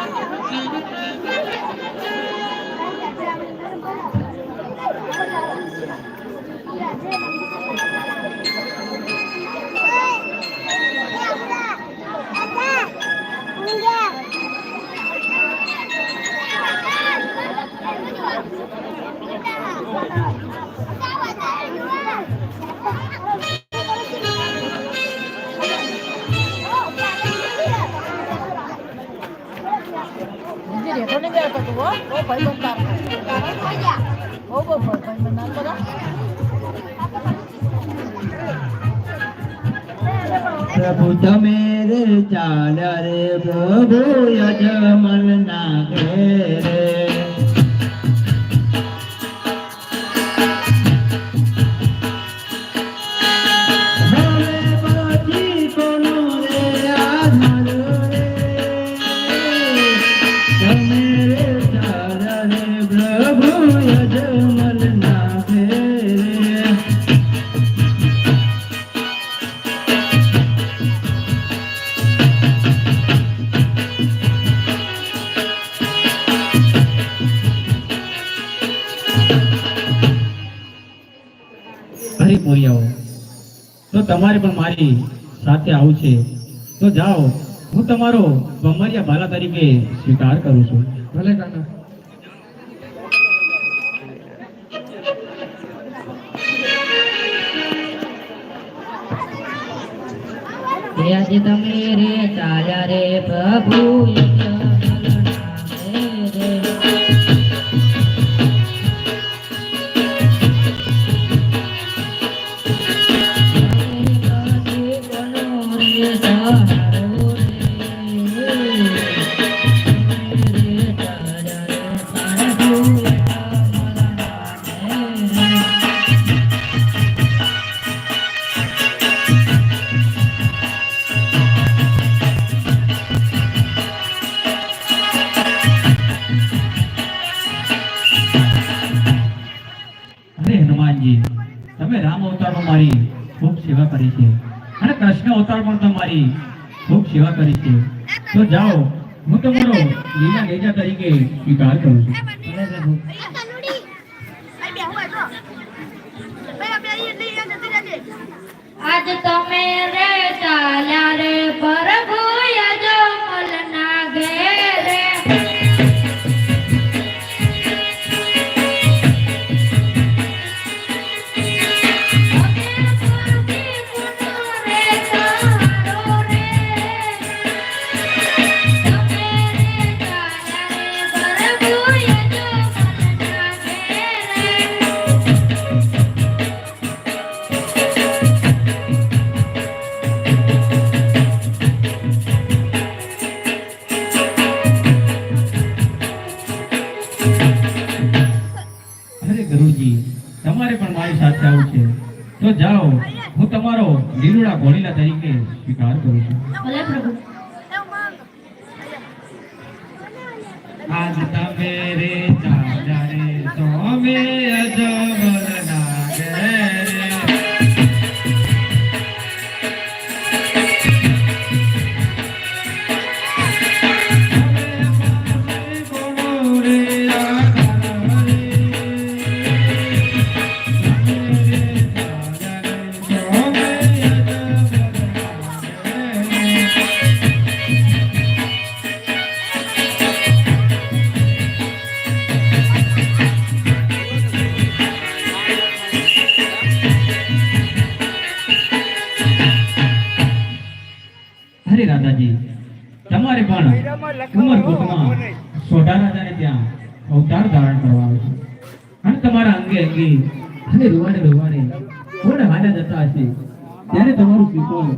Yeah. નહીં બેસતો તું હો બહુ ભાઈબંધ. બહુ બહુ ભાઈબંધ પ્રભુ તમે રે ચાલ રે, પ્રભુ યજમન ના ઘેરે. તમારે પણ મારી સાથે આવું છે. તો જાઓ, હું તમારો ભમરિયા બાલા તરીકે સ્વીકાર કરું છું. ભલે કાકા. આજે તમે રે, ચાલ્યા રે પ્રભુ તમારી ખૂબ સેવા કરી છે. તો જાઓ, હું તમારો લીલા નેજા તરીકે સ્વીકાર કરું છું. આજ તમે રે ચાલ્યા રે પ્રભુ અવતાર ધારણ કરવા આવે છે. અને તમારા અંગે અંગે અને રૂવાડે રૂવાડે કોણ હાલ્યા જતા હશે, ત્યારે તમારું શીખોનું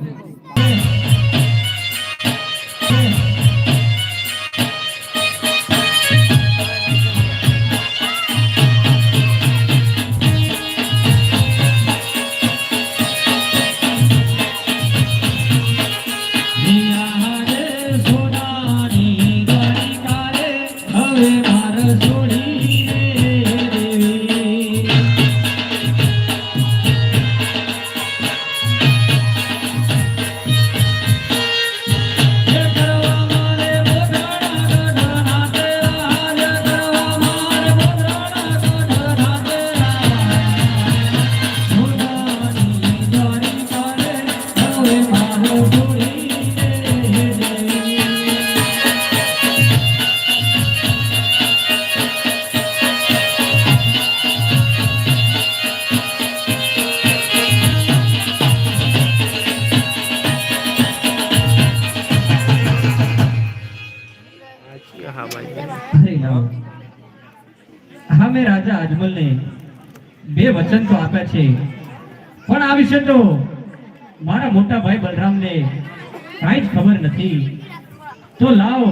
તો લાવો.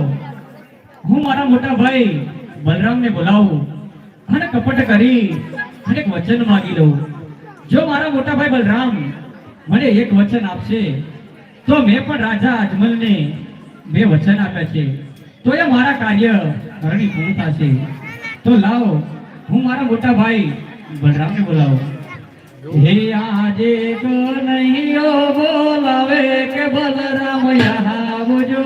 હું મારા મોટા ભાઈ બલરામને બોલાવું અને કપટ કરી અને વચન માગી લઉં. જો મારા મોટા ભાઈ બલરામ મને એક વચન આપશે, તો મેં પણ રાજા અજમલને બે વચન આપ્યા છે. તો એ મારા કાર્ય કરણી પૂરું થશે. તો લાવો, હું મારા મોટા ભાઈ બલરામને બોલાવો. હે આજે તો નહીં બોલાવે કે બલરામ આવજો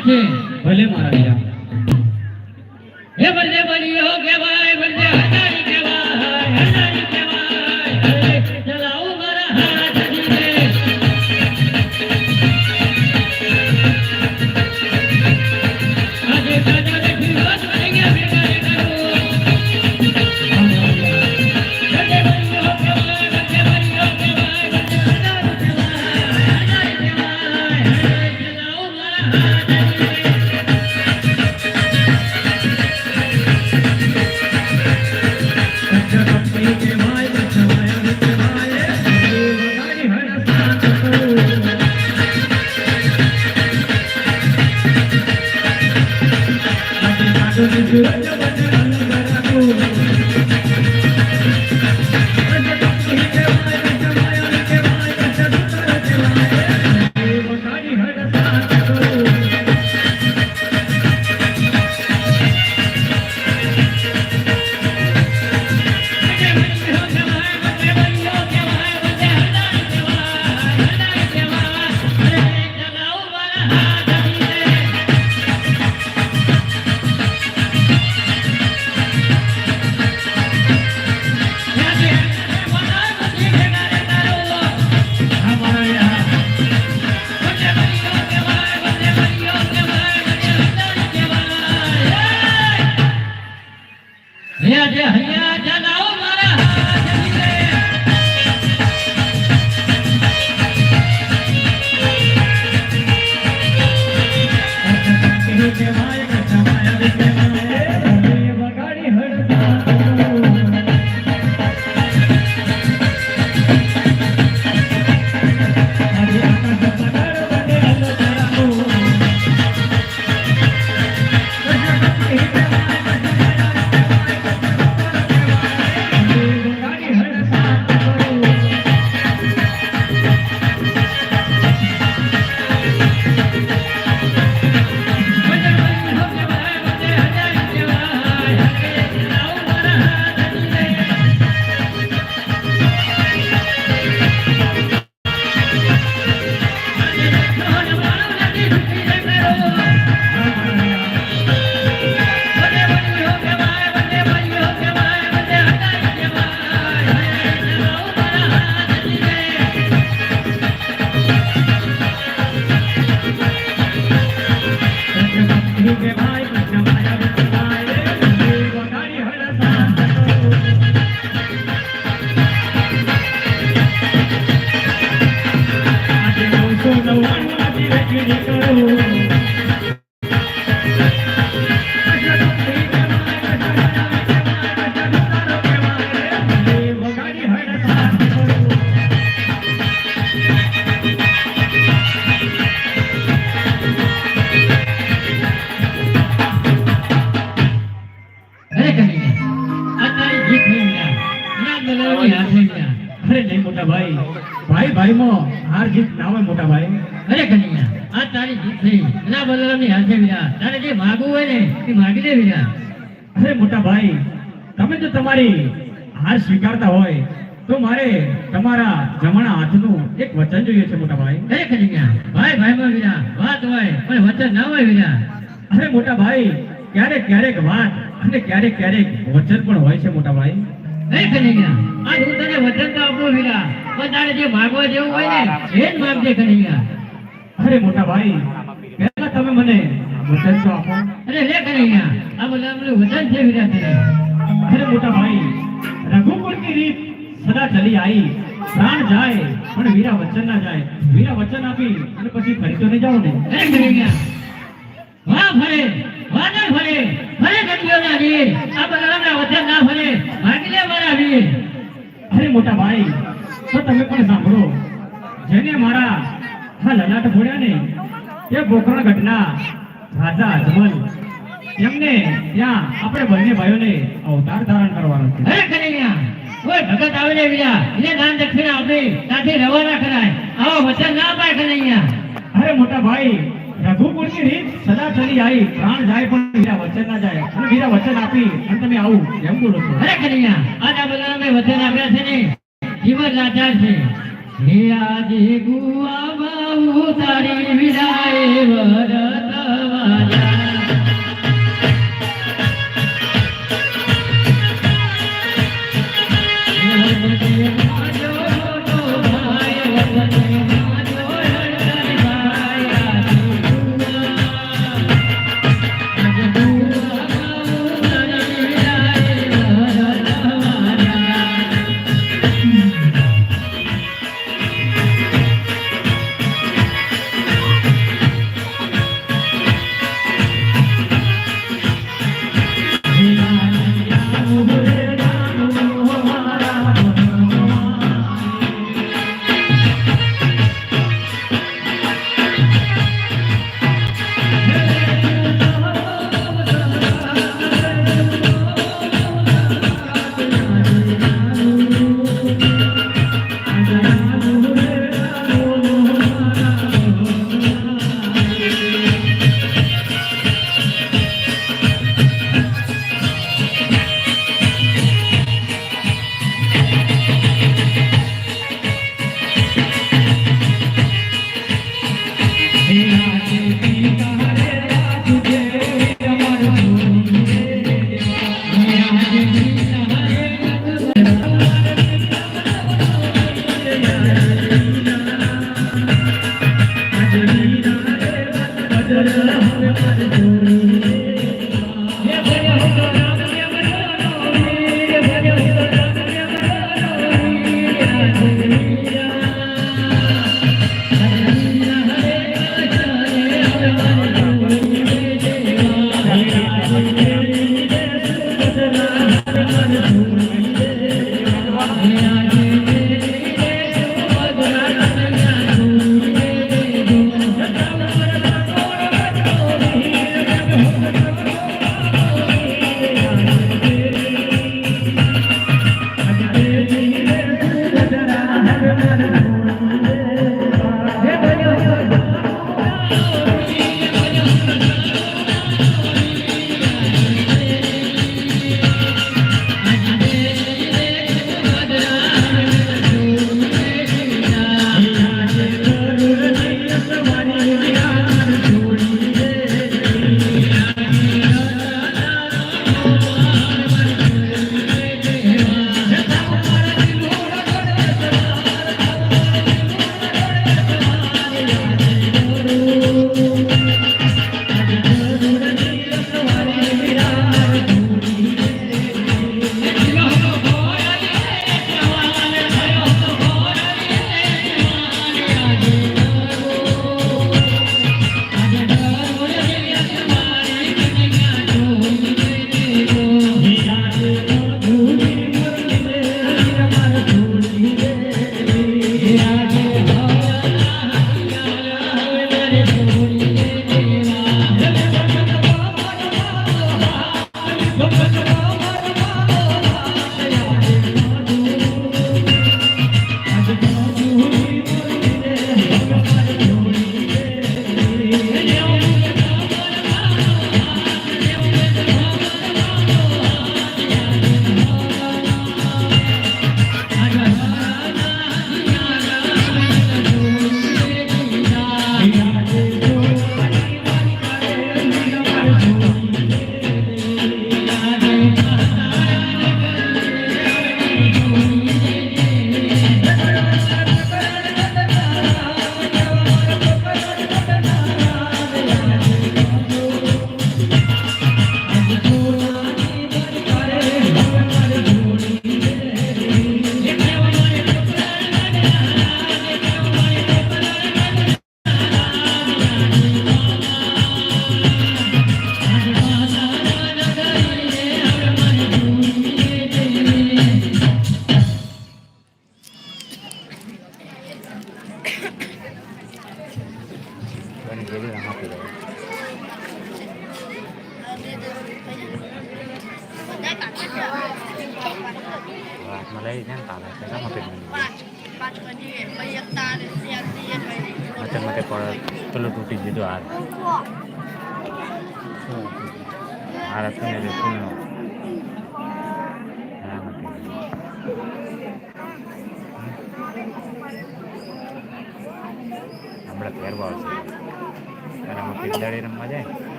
છે ભલે મારા. Let's go. તમારી હાર સ્વીકારતા હોય તો મારે તમારા જમણા હાથનું એક વચન જોઈએ છે મોટા ભાઈ ભાઈ ભાઈમાં વીરા વાત હોય પણ વચન ના હોય વીરા અરે મોટા ભાઈ ક્યારેક ક્યારેક વાત અને ક્યારેક ક્યારેક વચન પણ હોય છે મોટા ભાઈ હું તને વચન તો આપું વિરા પણ તારે જે માગવા જેવું હોય ને એ જ માગજે કનૈયા અરે મોટા ભાઈ પહેલા તમે મને વચન તો આપો. અરે લે કનૈયા આ બધા વચન છે વિરા તને. અરે મોટા ભાઈ, રઘુકુળની રીત સદા ચલી આવી પ્રાણ જાય, પણ વીરા વચન ના જાય. વીરા વચન આપી અને પછી ફરી તો નહીં જાઓ ને. અરે કનૈયા વાહ વાદળ ભરે ફરે ગઢિયોના વીર. આ બલરામના વચન ના ભરે ભાગી લે મારા વીર. અરે મોટા ભાઈ, તો તમે પણ સાંભળો. જેને મારા હા લલાટ ફોડ્યા ને, એ ગોકર્ણ ઘટના રાજા અજમલ એમને ત્યાં આપણે બંને ભાઈઓને અવતાર ધારણ કરવાનો છે. અરે કનૈયા કોઈ ભગત આવે ને બીજા. એને દાન દક્ષિણા આપી. ત્યાંથી રવાના કરાય. આવો વચન ના પાય કનૈયા. અરે મોટા ભાઈ રઘુકુળની રીત સદા ચલી આવી. પ્રાણ જાય પણ બીજા વચન ના જાય. અને બીજા વચન આપી અને તમે આવું એમ બોલો છો. અરે કનૈયા આજ આ બધા અમે વચન આપ્યા છે ને. જીવન લાચાર છે. હે આજે ગુઆમાં તારી વિદાય વરત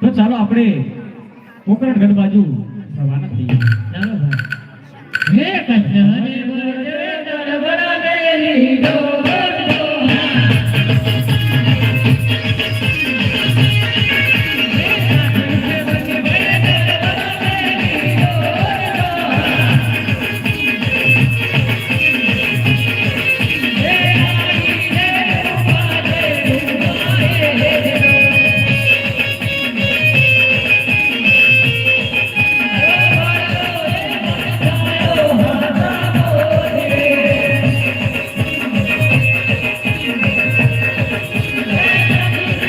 તો ચાલો આપણે પોકરણગઢ બાજુ રવાના થઈએ. ચાલો હે કૃષ્ણ